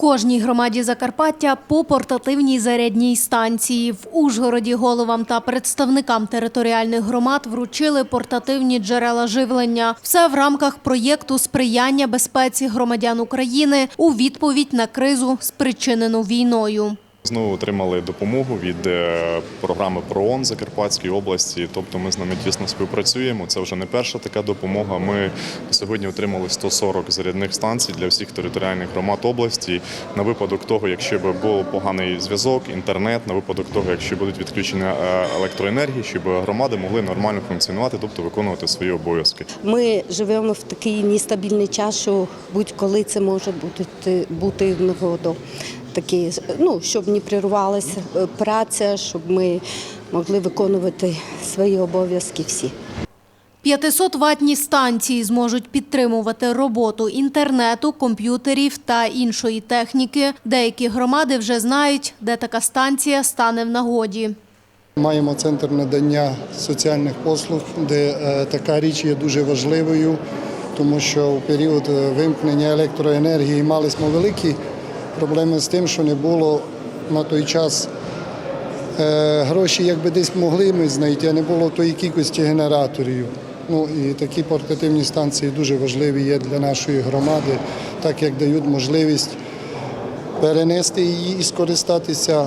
Кожній громаді Закарпаття по портативній зарядній станції. В Ужгороді головам та представникам територіальних громад вручили портативні джерела живлення. Все в рамках проєкту сприяння безпеці громадян України у відповідь на кризу, спричинену війною. Знову отримали допомогу від е, програми ПРООН Закарпатської області. Тобто ми з ними тісно співпрацюємо. Це вже не перша така допомога. Ми сьогодні отримали 140 зарядних станцій для всіх територіальних громад області на випадок того, якщо б був поганий зв'язок, інтернет, на випадок того, якщо будуть відключення е, електроенергії, щоб громади могли нормально функціонувати, тобто виконувати свої обов'язки. Ми живемо в такий нестабільний час, що будь-коли це може бути, бути в негоду. Такі, ну, щоб не прервалася е, праця, щоб ми могли виконувати свої обов'язки всі. 500-ваттні станції зможуть підтримувати роботу інтернету, комп'ютерів та іншої техніки. Деякі громади вже знають, де така станція стане в нагоді. Маємо центр надання соціальних послуг, де е, така річ є дуже важливою, тому що у період е, вимкнення електроенергії мали ми великі проблеми з тим, що не було на той час е, гроші, якби десь могли ми знайти, а не було тої кількості генераторів. Ну і такі портативні станції дуже важливі є для нашої громади, так як дають можливість перенести її і скористатися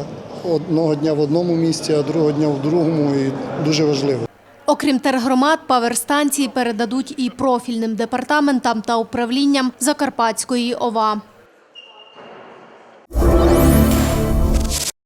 одного дня в одному місці, а другого дня в другому. І дуже важливо. Окрім тергромад, паверстанції передадуть і профільним департаментам та управлінням Закарпатської ОВА.